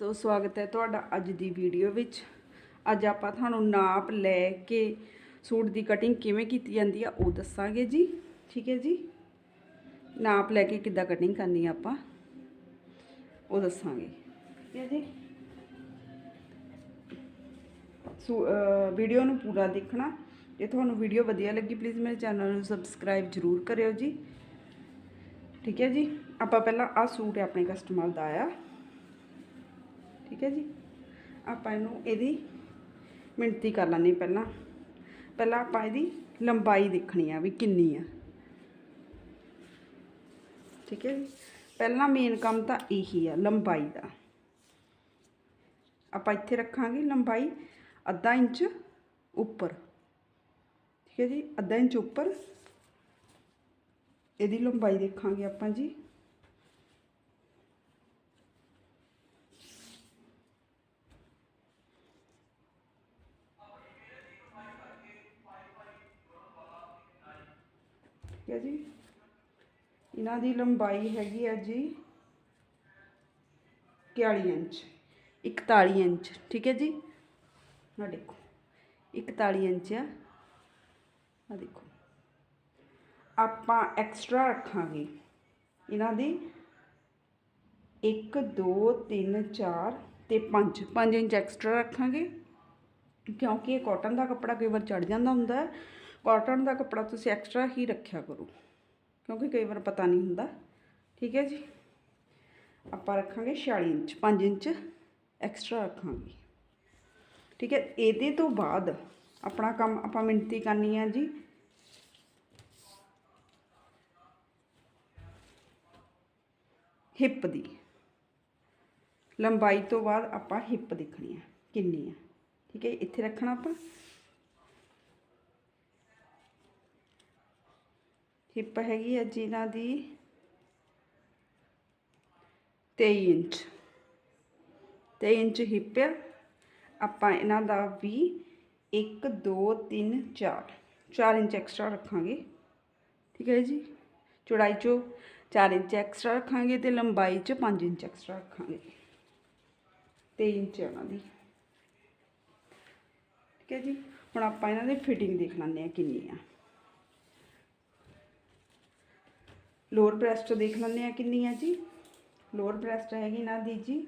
ਦੋਸਤੋ ਸਵਾਗਤ ਹੈ ਤੁਹਾਡਾ ਅੱਜ ਦੀ ਵੀਡੀਓ ਵਿੱਚ। ਅੱਜ ਆਪਾਂ ਤੁਹਾਨੂੰ ਨਾਪ ਲੈ ਕੇ ਸੂਟ ਦੀ ਕਟਿੰਗ ਕਿਵੇਂ ਕੀਤੀ ਜਾਂਦੀ ਆ ਉਹ ਦੱਸਾਂਗੇ ਜੀ। ਠੀਕ ਹੈ ਜੀ? ਨਾਪ ਲੈ ਕੇ ਕਿੱਦਾਂ ਕਟਿੰਗ ਕਰਨੀ ਆ ਆਪਾਂ, ਉਹ ਦੱਸਾਂਗੇ। ਠੀਕ ਹੈ ਜੀ? ਸੋ ਵੀਡੀਓ ਨੂੰ ਪੂਰਾ ਦੇਖਣਾ। ਜੇ ਤੁਹਾਨੂੰ ਵੀਡੀਓ ਵਧੀਆ ਲੱਗੀ ਪਲੀਜ਼ ਮੇਰੇ ਚੈਨਲ ਨੂੰ ਸਬਸਕ੍ਰਾਈਬ ਜ਼ਰੂਰ ਕਰਿਓ ਜੀ। ਠੀਕ ਹੈ ਜੀ? ਆਪਾਂ ਪਹਿਲਾਂ ਆਹ ਸੂਟ ਆਪਣੇ ਕਸਟਮਰ ਦਾ ਆਇਆ। ਠੀਕ ਹੈ ਜੀ? ਆਪਾਂ ਇਹਨੂੰ ਇਹਦੀ ਮਿਣਤੀ ਕਰ ਲੈਣੀ ਪਹਿਲਾਂ। ਪਹਿਲਾਂ ਆਪਾਂ ਇਹਦੀ ਲੰਬਾਈ ਦੇਖਣੀ ਆ ਵੀ ਕਿੰਨੀ ਆ। ਠੀਕ ਹੈ ਜੀ? ਪਹਿਲਾਂ ਮੇਨ ਕੰਮ ਤਾਂ ਇਹੀ ਆ, ਲੰਬਾਈ ਦਾ। ਆਪਾਂ ਇੱਥੇ ਰੱਖਾਂਗੇ ਲੰਬਾਈ ਅੱਧਾ ਇੰਚ ਉੱਪਰ। ਠੀਕ ਹੈ ਜੀ? ਅੱਧਾ ਇੰਚ ਉੱਪਰ। ਇਹਦੀ ਲੰਬਾਈ ਦੇਖਾਂਗੇ ਆਪਾਂ ਜੀ। ਠੀਕ ਹੈ ਜੀ। ਇਹਨਾਂ ਦੀ ਲੰਬਾਈ ਹੈਗੀ ਹੈ ਜੀ 41 ਇੰਚ 41 ਇੰਚ, ਠੀਕ ਹੈ ਜੀ। ਆ ਦੇਖੋ 41 ਇੰਚ ਆ ਆ ਦੇਖੋ। ਆਪਾਂ ਐਕਸਟਰਾ ਰੱਖਾਂਗੇ ਇਹਨਾਂ ਦੀ 1 2 3 4 ਤੇ 5 5 ਇੰਚ ਐਕਸਟਰਾ ਰੱਖਾਂਗੇ ਕਿਉਂਕਿ ਇਹ ਕਾਟਨ ਦਾ ਕੱਪੜਾ ਕਈ ਵਾਰ ਚੜ ਜਾਂਦਾ ਹੁੰਦਾ ਹੈ। ਕਾਟਨ ਦਾ ਕੱਪੜਾ ਤੁਸੀਂ ਐਕਸਟਰਾ ਹੀ ਰੱਖਿਆ ਕਰੋ। ਕਿਉਂਕਿ ਕਈ ਵਾਰ ਪਤਾ ਨਹੀਂ ਹੁੰਦਾ। ਠੀਕ ਹੈ ਜੀ? ਆਪਾਂ ਰੱਖਾਂਗੇ 46 ਇੰਚ 5 ਇੰਚ ਐਕਸਟਰਾ ਰੱਖਾਂਗੇ। ਠੀਕ ਹੈ? ਇਹਦੇ ਤੋਂ ਬਾਅਦ ਆਪਣਾ ਕੰਮ ਆਪਾਂ ਮਿਣਤੀ ਕਰਨੀ ਹੈ ਜੀ। ਹਿੱਪ ਦੀ। ਲੰਬਾਈ ਤੋਂ ਬਾਅਦ ਆਪਾਂ ਹਿੱਪ ਦੇਖਣੀ ਹੈ। ਕਿੰਨੀ ਹੈ? ਠੀਕ ਹੈ? ਇੱਥੇ ਰੱਖਣਾ ਆਪਾਂ। ਹਿੱਪ ਹੈਗੀ ਹੈ ਜੀ ਇਹਨਾਂ ਦੀ 23 ਇੰਚ। 23 ਇੰਚ ਹਿੱਪ ਆ। ਆਪਾਂ ਇਹਨਾਂ ਦਾ ਵੀ 1 2 3 4 4 ਇੰਚ ਐਕਸਟਰਾ ਰੱਖਾਂਗੇ। ਠੀਕ ਹੈ ਜੀ? ਚੌੜਾਈ ਚੋਂ 4 ਇੰਚ ਐਕਸਟਰਾ ਰੱਖਾਂਗੇ ਤੇ ਲੰਬਾਈ ਚ 5 ਇੰਚ ਐਕਸਟਰਾ ਰੱਖਾਂਗੇ। 23 ਇੰਚ ਉਹਨਾਂ ਦੀ। ਠੀਕ ਹੈ ਜੀ? ਹੁਣ ਆਪਾਂ ਇਹਨਾਂ ਦੀ ਫਿਟਿੰਗ ਦੇਖ ਲੈਂਦੇ ਆ ਕਿੰਨੀ ਆ। ਲੋਅਰ ਬ੍ਰੈਸਟ ਦੇਖ ਲੈਂਦੇ ਆ ਕਿੰਨੀ ਆ ਜੀ ਲੋਅਰ ਬ੍ਰੈਸਟ ਹੈਗੀ ਇਹਨਾਂ ਦੀ ਜੀ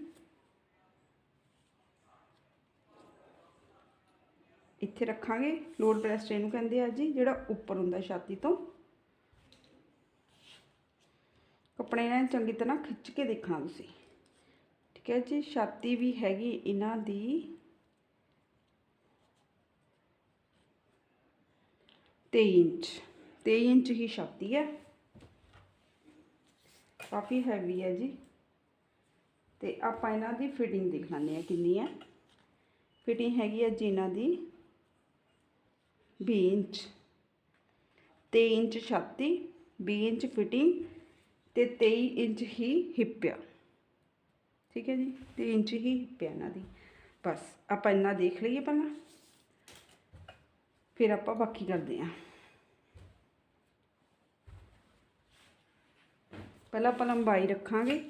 ਇੱਥੇ ਰੱਖਾਂਗੇ ਲੋਅਰ ਬ੍ਰੈਸਟ ਇਹਨੂੰ ਕਹਿੰਦੇ ਆ ਜੀ ਜਿਹੜਾ ਉੱਪਰ ਹੁੰਦਾ ਛਾਤੀ ਤੋਂ ਕੱਪੜੇ ਨਾਲ ਚੰਗੀ ਤਰ੍ਹਾਂ ਖਿੱਚ ਕੇ ਦੇਖਣਾ ਤੁਸੀਂ ਠੀਕ ਹੈ ਜੀ ਛਾਤੀ ਵੀ ਹੈਗੀ ਇਹਨਾਂ ਦੀ ਤੇਈ ਇੰਚ ਤੇਈ ਇੰਚ ਹੀ ਛਾਤੀ ਹੈ ਕਾਫੀ ਹੈਵੀ ਹੈ ਜੀ। ਤੇ ਆਪਾਂ ਇਹਨਾਂ ਦੀ ਫਿਟਿੰਗ ਦੇਖ ਲੈਂਦੇ ਆ ਕਿੰਨੀ ਹੈ। ਫਿਟਿੰਗ ਹੈਗੀ ਹੈ ਜੀ ਇਹਨਾਂ ਦੀ 20 ਇੰਚ। 23 ਇੰਚ ਛਾਤੀ 20 ਇੰਚ ਫਿਟਿੰਗ ਤੇ 23 ਇੰਚ ਹੀ ਹਿੱਪ ਆ। ਠੀਕ ਹੈ ਜੀ 23 ਇੰਚ ਹੀ ਹਿੱਪ ਆ ਇਹਨਾਂ ਦੀ। ਬਸ ਆਪਾਂ ਇੰਨਾ ਦੇਖ ਲਈਏ ਪਹਿਲਾਂ। ਫਿਰ ਆਪਾਂ ਬਾਕੀ ਕਰਦੇ ਹਾਂ। ਪਹਿਲਾਂ ਆਪਾਂ ਲੰਬਾਈ ਰੱਖਾਂਗੇ।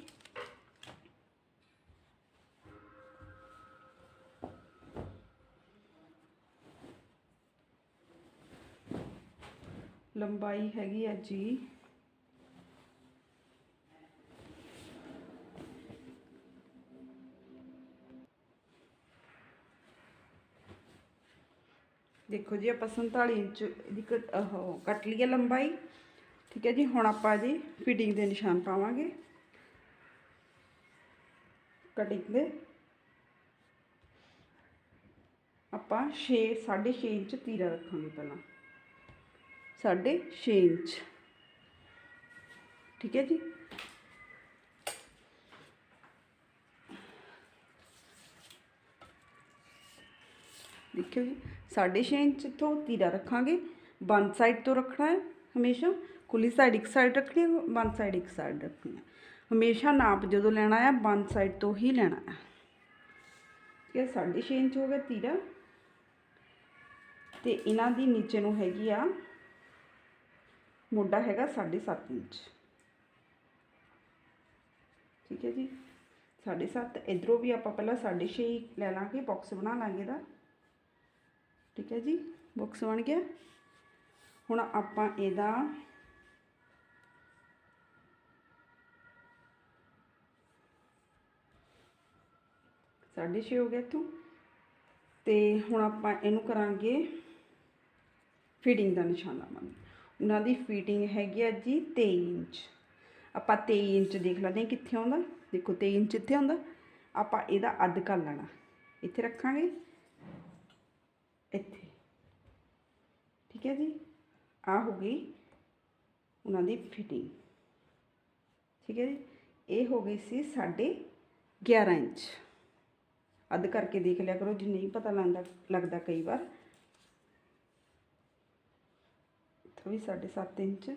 ਲੰਬਾਈ ਹੈਗੀ ਆ ਜੀ। ਦੇਖੋ ਜੀ, ਆਪਾਂ 47 ਇੰਚ ਦੀ ਕੱਟ ਉਹ ਕੱਟ ਲਈ ਹੈ ਲੰਬਾਈ। ਠੀਕ ਹੈ ਜੀ ਹੁਣ ਆਪਾਂ ਜੀ ਫਿਟਿੰਗ ਦੇ ਨਿਸ਼ਾਨ ਪਾਵਾਂਗੇ ਕਟਿੰਗ ਦੇ ਆਪਾਂ 6 6.5 ਇੰਚ ਤੀਰਾ ਰੱਖਾਂਗੇ ਪਹਿਲਾਂ 6.5 ਇੰਚ ਠੀਕ ਹੈ ਜੀ ਦੇਖਿਓ ਜੀ 6.5 ਇੰਚ ਤੋਂ ਤੀਰਾ ਰੱਖਾਂਗੇ ਵਨ ਸਾਈਡ ਤੋਂ ਰੱਖਣਾ ਹੈ ਹਮੇਸ਼ਾ ਖੁੱਲੀ ਸਾਈਡ ਇੱਕ ਸਾਈਡ ਰੱਖਣੀ ਹੈ ਵਨ ਸਾਈਡ ਇੱਕ ਸਾਈਡ ਰੱਖਣੀ ਹੈ ਹਮੇਸ਼ਾ ਨਾਪ ਜਦੋਂ ਲੈਣਾ ਹੈ ਵਨ ਸਾਈਡ ਤੋਂ ਹੀ ਲੈਣਾ ਹੈ ਇਹ 6.5 ਇੰਚ ਹੋ ਗਿਆ ਤੀਰਾ। ਤੇ ਇਹਨਾਂ ਦੀ ਨੀਚੇ ਨੂੰ ਹੈਗੀ ਆ, ਮੋਢਾ ਹੈਗਾ 7.5 ਇੰਚ। ਠੀਕ ਹੈ ਜੀ? 7.5 ਇਧਰੋਂ ਵੀ ਆਪਾਂ ਪਹਿਲਾਂ 6.5 ਲੈ ਲਾਂਗੇ ਬਾਕਸ ਬਣਾ ਲਾਂਗੇ ਦਾ ਠੀਕ ਹੈ ਜੀ? ਬਾਕਸ ਬਣ ਗਿਆ। ਹੁਣ ਆਪਾਂ ਇਹਦਾ ਸਾਢੇ ਛੇ ਹੋ ਗਿਆ ਇੱਥੋਂ। ਤੇ ਹੁਣ ਆਪਾਂ ਇਹਨੂੰ ਕਰਾਂਗੇ ਫਿਟਿੰਗ ਦਾ ਨਿਸ਼ਾਨ ਲਾਵਾਂਗੇ ਉਹਨਾਂ ਦੀ ਫਿਟਿੰਗ ਹੈਗੀ ਆ ਜੀ 23 ਇੰਚ। ਆਪਾਂ 23 ਇੰਚ ਦੇਖ ਲੈਂਦੇ ਹਾਂ ਕਿੱਥੇ ਆਉਂਦਾ। ਦੇਖੋ 23 ਇੰਚ ਇੱਥੇ ਆਉਂਦਾ। ਆਪਾਂ ਇਹਦਾ ਅੱਧ ਕਰ ਲੈਣਾ। ਇੱਥੇ ਰੱਖਾਂਗੇ। ਇੱਥੇ। ਠੀਕ ਹੈ ਜੀ? ਆ ਹੋ ਗਈ ਉਹਨਾਂ ਦੀ ਫਿਟਿੰਗ ਠੀਕ ਹੈ ਜੀ? ਇਹ ਹੋ ਗਈ ਸੀ ਸਾਢੇ 11 ਇੰਚ। ਅੱਧ ਕਰਕੇ ਦੇਖ ਲਿਆ ਕਰੋ, ਜੇ ਨਹੀਂ ਪਤਾ ਲੱਗਦਾ ਲੱਗਦਾ ਕਈ ਵਾਰ। ਇੱਥੋਂ ਵੀ ਸਾਢੇ 7 ਇੰਚ।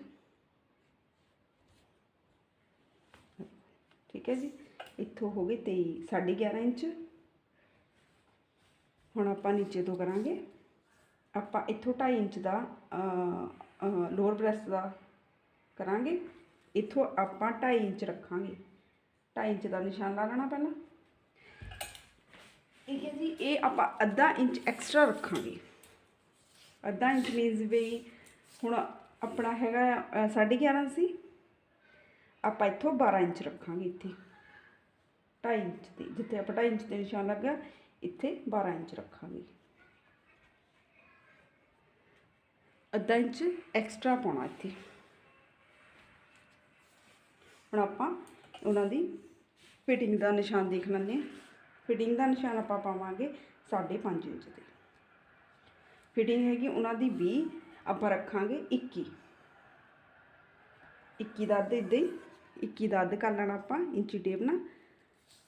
ਠੀਕ ਹੈ ਜੀ, ਇੱਥੋਂ ਹੋ ਗਈ 23 ਸਾਢੇ 11 ਇੰਚ। ਹੁਣ ਆਪਾਂ ਨੀਚੇ ਤੋਂ ਕਰਾਂਗੇ। ਆਪਾਂ ਇੱਥੋਂ 2.5 ਇੰਚ ਦਾ ਲੋਅਰ ਬ੍ਰੈਸਟ ਦਾ ਕਰਾਂਗੇ। ਇੱਥੋਂ ਆਪਾਂ 2.5 ਇੰਚ ਰੱਖਾਂਗੇ। 2.5 ਇੰਚ ਦਾ ਨਿਸ਼ਾਨ ਲਾ ਲੈਣਾ ਪਹਿਲਾਂ। ਠੀਕ ਹੈ ਜੀ ਇਹ ਆਪਾਂ ਅੱਧਾ ਇੰਚ ਐਕਸਟਰਾ ਰੱਖਾਂਗੇ। ਅੱਧਾ ਇੰਚ ਮੀਨਸ ਵੀ ਹੁਣ ਆਪਣਾ ਹੈਗਾ ਅ, ਸਾਢੇ 11 ਸੀ। ਆਪਾਂ ਇੱਥੋਂ 12 ਇੰਚ ਰੱਖਾਂਗੇ ਇੱਥੇ। 2.5 ਇੰਚ ਤੇ ਜਿੱਥੇ ਆਪਾਂ 2.5 ਇੰਚ ਤੇ ਨਿਸ਼ਾਨ ਲੱਗਾ ਇੱਥੇ 12 ਇੰਚ ਰੱਖਾਂਗੇ। ਅੱਧਾ ਇੰਚ ਐਕਸਟਰਾ ਪਾਉਣਾ ਇੱਥੇ। ਹੁਣ ਆਪਾਂ ਉਹਨਾਂ ਦੀ ਫਿਟਿੰਗ ਦਾ ਨਿਸ਼ਾਨ ਦੇਖ ਲੈਂਦੇ ਹਾਂ। ਫਿਟਿੰਗ ਦਾ ਨਿਸ਼ਾਨ ਆਪਾਂ ਪਾਵਾਂਗੇ 5.5 ਇੰਚ ਤੇ। ਫਿਟਿੰਗ ਹੈਗੀ ਉਹਨਾਂ ਦੀ 20 ਆਪਾਂ ਰੱਖਾਂਗੇ 21 21 ਦਾ ਅੱਧ ਇੱਦਾਂ ਹੀ 21 ਦਾ ਅੱਧ ਕਰ ਲੈਣਾ ਆਪਾਂ ਇੰਚੀ ਟੇਪ ਨਾਲ।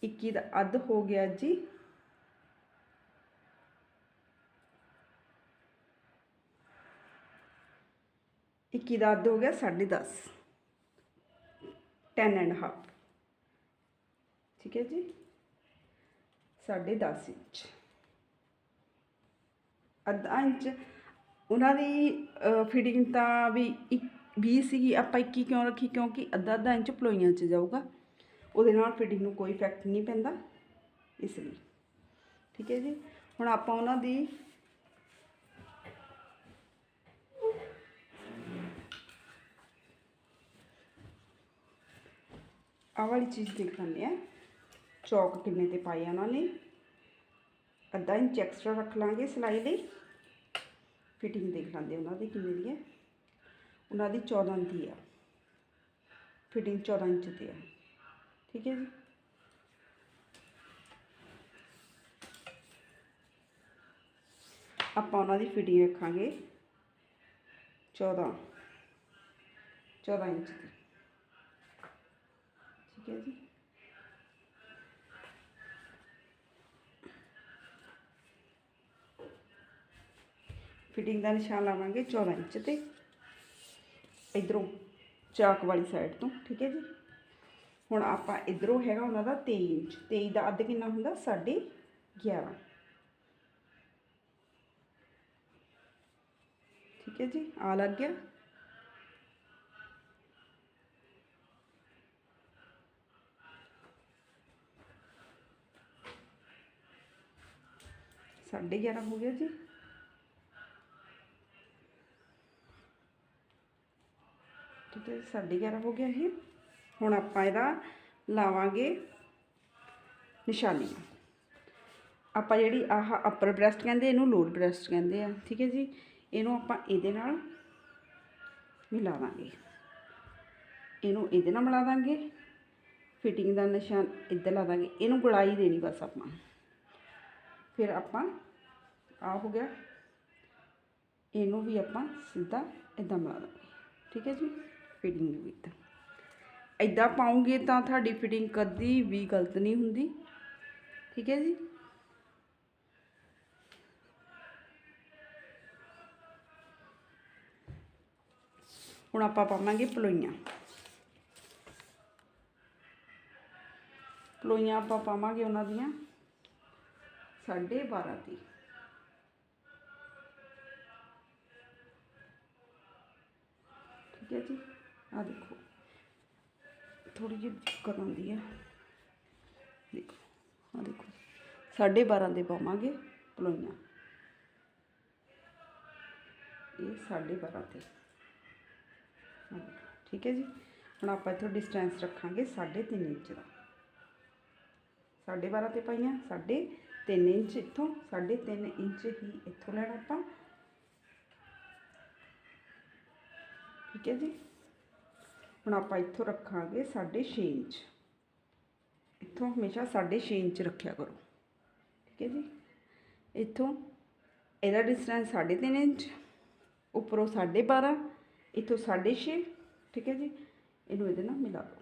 21 ਦਾ ਅੱਧ ਹੋ ਗਿਆ ਜੀ। ਇੱਕੀ ਦਾ ਅੱਧ ਹੋ ਗਿਆ 10.5 10 ਐਂਡ ਹਾਫ ਠੀਕ ਹੈ ਜੀ? 10.5 ਇੰਚ। ਅੱਧਾ ਇੰਚ, ਉਹਨਾਂ ਦੀ ਫਿਟਿੰਗ ਤਾਂ ਵੀ 20 ਸੀਗੀ, ਆਪਾਂ 21 ਕਿਉਂ ਰੱਖੀ? ਕਿਉਂਕਿ ਅੱਧਾ ਅੱਧਾ ਇੰਚ ਪਲੋਈਆਂ 'ਚ ਜਾਊਗਾ। ਉਹਦੇ ਨਾਲ ਫਿਟਿੰਗ ਨੂੰ ਕੋਈ ਇਫੈਕਟ ਨਹੀਂ ਪੈਂਦਾ, ਇਸ ਲਈ। ਠੀਕ ਹੈ ਜੀ? ਹੁਣ ਆਪਾਂ ਉਹਨਾਂ ਦੀ ਆਹ ਵਾਲੀ ਚੀਜ਼ ਦੇਖ ਲੈਂਦੇ ਆ ਚੌਕ ਕਿੰਨੇ ਤੇ ਪਾਏ ਆ ਉਹਨਾਂ ਨੇ। ਅੱਧਾ ਇੰਚ ਐਕਸਟਰਾ ਰੱਖ ਲਾਂਗੇ ਸਿਲਾਈ ਲਈ। ਫਿਟਿੰਗ ਦੇਖ ਲੈਂਦੇ ਉਹਨਾਂ ਦੀ ਕਿੰਨੇ ਦੀ ਹੈ। ਉਹਨਾਂ ਦੀ 14 ਦੀ ਆ। ਫਿਟਿੰਗ 14 ਇੰਚ ਦੀ ਆ। ਠੀਕ ਹੈ ਜੀ। ਆਪਾਂ ਉਹਨਾਂ ਦੀ ਫਿਟਿੰਗ ਰੱਖਾਂਗੇ। 14 14 ਇੰਚ ਦੀ। ਠੀਕ ਹੈ ਜੀ। ਫਿਟਿੰਗ ਦਾ ਨਿਸ਼ਾਨ ਲਾਵਾਂਗੇ 14 ਇੰਚ ਤੇ। ਇਧਰੋਂ ਚਾਕ ਵਾਲੀ ਸਾਈਡ ਤੋਂ, ਠੀਕ ਹੈ ਜੀ? ਹੁਣ ਆਪਾਂ ਇਧਰੋਂ ਹੈਗਾ ਉਹਨਾਂ ਦਾ 23 ਇੰਚ। 23 ਦਾ ਅੱਧ ਕਿੰਨਾ ਹੁੰਦਾ? 11.5 ਠੀਕ ਹੈ ਜੀ? ਆ ਲੱਗ ਗਿਆ। ਸਾਢੇ 11 ਹੋ ਗਿਆ ਜੀ। ਠੀਕ ਹੈ ਸਾਢੇ 11 ਹੋ ਗਿਆ ਇਹ ਹੁਣ ਆਪਾਂ ਇਹਦਾ ਲਾਵਾਂਗੇ ਨਿਸ਼ਾਨੀ। ਆਪਾਂ ਜਿਹੜੀ ਆਹ ਅਪਰ ਬ੍ਰੈਸਟ ਕਹਿੰਦੇ, ਇਹਨੂੰ ਲੋਅਰ ਬ੍ਰੈਸਟ ਕਹਿੰਦੇ ਆ, ਠੀਕ ਹੈ ਜੀ? ਇਹਨੂੰ ਆਪਾਂ ਇਹਦੇ ਨਾਲ ਮਿਲਾ ਦਾਂਗੇ ਇਹਨੂੰ ਇਹਦੇ ਨਾਲ ਮਿਲਾ ਦਾਂਗੇ। ਫਿਟਿੰਗ ਦਾ ਨਿਸ਼ਾਨ ਇੱਧਰ ਲਾ ਦਾਂਗੇ। ਇਹਨੂੰ ਗੁਲਾਈ ਦੇਣੀ ਬਸ ਆਪਾਂ। ਫਿਰ ਆਪਾਂ ਆ ਹੋ ਗਿਆ। ਇਹਨੂੰ ਵੀ ਆਪਾਂ ਸਿੱਧਾ ਇਦਾਂ ਮਿਲਾ ਦਾਂਗੇ। ਠੀਕ ਹੈ ਜੀ? ਫਿਟਿੰਗ ਵੀ ਇੱਦਾਂ ਇਦਾਂ ਪਾਉਂਗੇ ਤਾਂ ਤੁਹਾਡੀ ਫਿਟਿੰਗ ਕਦੀ ਵੀ ਗਲਤ ਨਹੀਂ ਹੁੰਦੀ। ਠੀਕ ਹੈ ਜੀ? ਹੁਣ ਆਪਾਂ ਪਾਵਾਂਗੇ ਪਲੋਈਆਂ। ਪਲੋਈਆਂ ਆਪਾਂ ਪਾਵਾਂਗੇ ਉਹਨਾਂ ਦੀਆਂ ਸਾਢੇ 12 ਦੀ ਠੀਕ ਹੈ ਜੀ? ਆ ਦੇਖੋ। ਥੋੜੀ ਜਿਹੀ ਦਿੱਕਤ ਆਉਂਦੀ ਹੈ ਦੇਖੋ ਆ ਦੇਖੋ। ਸਾਢੇ 12 ਦੇ ਪਾਵਾਂਗੇ ਪਲੋਈਆਂ। ਇਹ ਸਾਢੇ 12 ਤੇ। ਠੀਕ ਹੈ ਜੀ? ਹੁਣ ਆਪਾਂ ਇੱਥੋਂ ਡਿਸਟੈਂਸ ਰੱਖਾਂਗੇ 3.5 ਇੰਚ ਦਾ। ਸਾਢੇ 12 ਤੇ ਪਾਈਆਂ, ਸਾਢੇ 3 ਇੰਚ ਇੱਥੋਂ, ਸਾਢੇ 3 ਇੰਚ ਹੀ ਇੱਥੋਂ ਲੈਣਾ ਆਪਾਂ। ਠੀਕ ਹੈ ਜੀ? ਹੁਣ ਆਪਾਂ ਇੱਥੋਂ ਰੱਖਾਂਗੇ 6.5 ਇੰਚ। ਇੱਥੋਂ ਹਮੇਸ਼ਾ 6.5 ਇੰਚ ਰੱਖਿਆ ਕਰੋ। ਠੀਕ ਹੈ ਜੀ? ਇੱਥੋਂ ਇਹਦਾ ਡਿਸਟੈਂਸ 3.5 ਇੰਚ, ਉੱਪਰੋਂ 12.5 ਇੱਥੋਂ 6.5 ਠੀਕ ਹੈ ਜੀ? ਇਹਨੂੰ ਇਹਦੇ ਨਾਲ ਮਿਲਾ ਦਿਓ।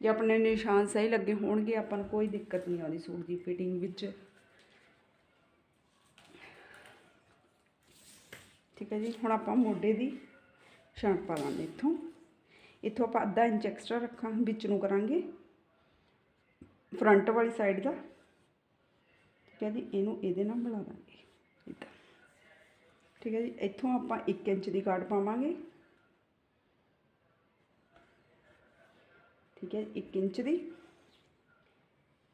ਜੇ ਆਪਣੇ ਨਿਸ਼ਾਨ ਸਹੀ ਲੱਗੇ ਹੋਣਗੇ, ਆਪਾਂ ਨੂੰ ਕੋਈ ਦਿੱਕਤ ਨਹੀਂ ਆਉਂਦੀ ਸੂਟ ਦੀ ਫਿਟਿੰਗ ਵਿੱਚ। ਠੀਕ ਹੈ ਜੀ? ਹੁਣ ਆਪਾਂ ਮੋਢੇ ਦੀ ਛਾਂਟ ਪਾ ਲਾਂਗੇ ਇੱਥੋਂ। ਇੱਥੋਂ ਆਪਾਂ ਅੱਧਾ ਇੰਚ ਐਕਸਟਰਾ ਰੱਖਾਂ, ਵਿੱਚ ਨੂੰ ਕਰਾਂਗੇ ਫਰੰਟ ਵਾਲੀ ਸਾਈਡ ਦਾ। ਠੀਕ ਹੈ ਜੀ, ਇਹਨੂੰ ਇਹਦੇ ਨਾਲ ਮਿਲਾ ਦਾਂਗੇ। ਇੱਦਾਂ ਠੀਕ ਹੈ ਜੀ, ਇੱਥੋਂ ਆਪਾਂ 1 ਇੰਚ ਦੀ ਕਾਟ ਪਾਵਾਂਗੇ। ਠੀਕ ਹੈ 1 ਇੰਚ ਦੀ।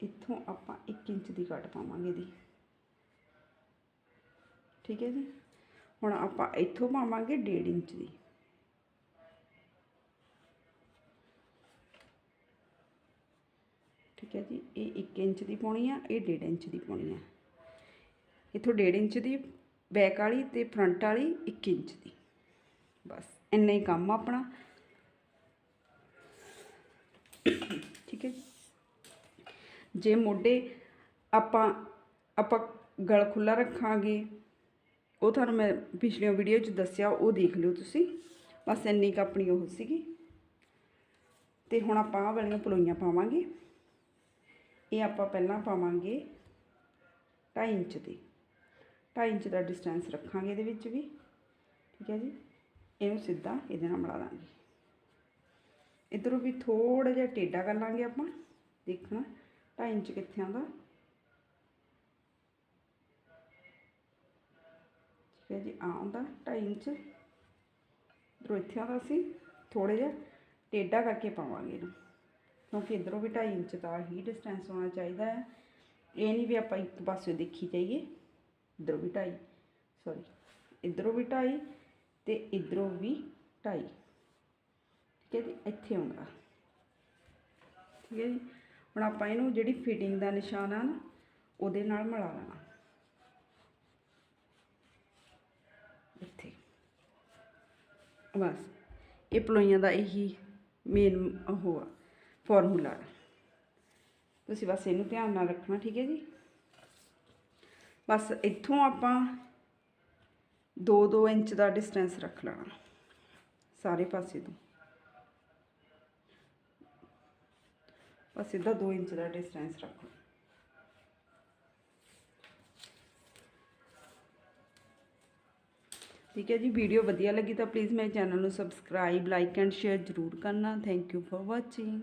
ਇੱਥੋਂ ਆਪਾਂ 1 ਇੰਚ ਦੀ ਕੱਟ ਪਾਵਾਂਗੇ ਦੀ ਠੀਕ ਹੈ ਜੀ, ਹੁਣ ਆਪਾਂ ਇੱਥੋਂ ਪਾਵਾਂਗੇ 1.5 ਇੰਚ ਦੀ। ਠੀਕ ਹੈ ਜੀ, ਇਹ 1 ਇੰਚ ਦੀ ਪਾਉਣੀ ਆ, ਇਹ 1.5 ਇੰਚ ਦੀ ਪਾਉਣੀ ਆ। ਇੱਥੋਂ 1.5 ਇੰਚ ਦੀ ਬੈਕ ਵਾਲੀ ਤੇ ਫਰੰਟ ਵਾਲੀ 1 ਇੰਚ ਦੀ। ਬਸ, ਇੰਨਾ ਹੀ ਕੰਮ ਆਪਣਾ। ਠੀਕ ਹੈ ਜੇ। ਮੋਢੇ ਆਪਾਂ ਆਪਾਂ ਗਲ ਖੁੱਲਾ ਰੱਖਾਂਗੇ, ਉਹ ਤੁਹਾਨੂੰ ਮੈਂ ਪਿਛਲੀਆਂ ਵੀਡੀਓ 'ਚ ਦੱਸਿਆ, ਉਹ ਦੇਖ ਲਿਓ ਤੁਸੀਂ। ਬਸ ਇੰਨੀ ਕੁ ਆਪਣੀ ਉਹ ਸੀਗੀ। ਤੇ ਹੁਣ ਆਪਾਂ ਆਹ ਵਾਲੀਆਂ ਪਲੋਈਆਂ ਪਾਵਾਂਗੇ। ਇਹ ਆਪਾਂ ਪਹਿਲਾਂ ਪਾਵਾਂਗੇ 2.5 ਇੰਚ ਦੀ। 2.5 ਇੰਚ ਦਾ ਡਿਸਟੈਂਸ ਰੱਖਾਂਗੇ ਇਹਦੇ ਵਿੱਚ ਵੀ। ਠੀਕ ਹੈ ਜੀ? ਇਹਨੂੰ ਸਿੱਧਾ ਇਹਦੇ ਨਾਲ ਮਿਲਾ ਦਾਂਗੇ। ਇਧਰੋਂ ਵੀ ਥੋੜਾ ਜਿਹਾ ਟੇਢਾ ਕਰ ਲਾਂਗੇ ਆਪਾਂ। ਦੇਖਣਾ 2.5 ਇੰਚ ਕਿੱਥੇ ਆਉਂਦਾ। ਠੀਕ ਹੈ ਜੀ ਆਉਂਦਾ 2.5 ਇੰਚ। ਇਧਰੋਂ ਇੱਥੇ ਆਉਂਦਾ ਸੀ। ਥੋੜਾ ਜਿਹਾ ਟੇਢਾ ਕਰਕੇ ਪਾਵਾਂਗੇ ਇਹਨੂੰ। ਕਿਉਂਕਿ ਇਧਰੋਂ ਵੀ 2.5 ਇੰਚ ਦਾ ਹੀ ਡਿਸਟੈਂਸ ਹੋਣਾ ਚਾਹੀਦਾ ਹੈ। ਇਹ ਨਹੀਂ ਵੀ ਆਪਾਂ ਇੱਕ ਪਾਸੇ ਦੇਖੀ ਜਾਈਏ, ਇਧਰੋਂ ਵੀ 2.5 ਸੌਰੀ ਇਧਰੋਂ ਵੀ 2.5 ਤੇ ਇਧਰੋਂ ਵੀ 2.5 ਠੀਕ ਹੈ ਜੀ, ਇੱਥੇ ਆਉਂਦਾ। ਠੀਕ ਹੈ ਜੀ, ਹੁਣ ਆਪਾਂ ਇਹਨੂੰ ਜਿਹੜੀ ਫਿਟਿੰਗ ਦਾ ਨਿਸ਼ਾਨ ਆ ਨਾ, ਉਹਦੇ ਨਾਲ ਮਿਲਾ ਲੈਣਾ। ਇੱਥੇ। ਬਸ, ਇਹ ਪਲੋਈਆਂ ਦਾ ਇਹੀ ਮੇਨ ਉਹ ਆ। ਫਾਰਮੂਲਾ ਤੁਸੀਂ ਬਸ ਇਹਨੂੰ ਧਿਆਨ ਨਾਲ ਰੱਖਣਾ, ਠੀਕ ਹੈ ਜੀ? ਬਸ ਇੱਥੋਂ ਆਪਾਂ 2-2 ਇੰਚ ਦਾ ਡਿਸਟੈਂਸ ਰੱਖ ਲੈਣਾ, ਸਾਰੇ ਪਾਸੇ ਤੋਂ। ਬਸ ਇਹਦਾ 2 ਇੰਚ ਦਾ ਡਿਸਟੈਂਸ ਰੱਖੋ ਠੀਕ ਹੈ ਜੀ ਵੀਡੀਓ ਵਧੀਆ ਲੱਗੀ ਤਾਂ ਪਲੀਜ਼ ਮੇਰੇ ਚੈਨਲ ਨੂੰ ਸਬਸਕ੍ਰਾਈਬ ਲਾਈਕ ਐਂਡ ਸ਼ੇਅਰ ਜ਼ਰੂਰ ਕਰਨਾ। Thank you for watching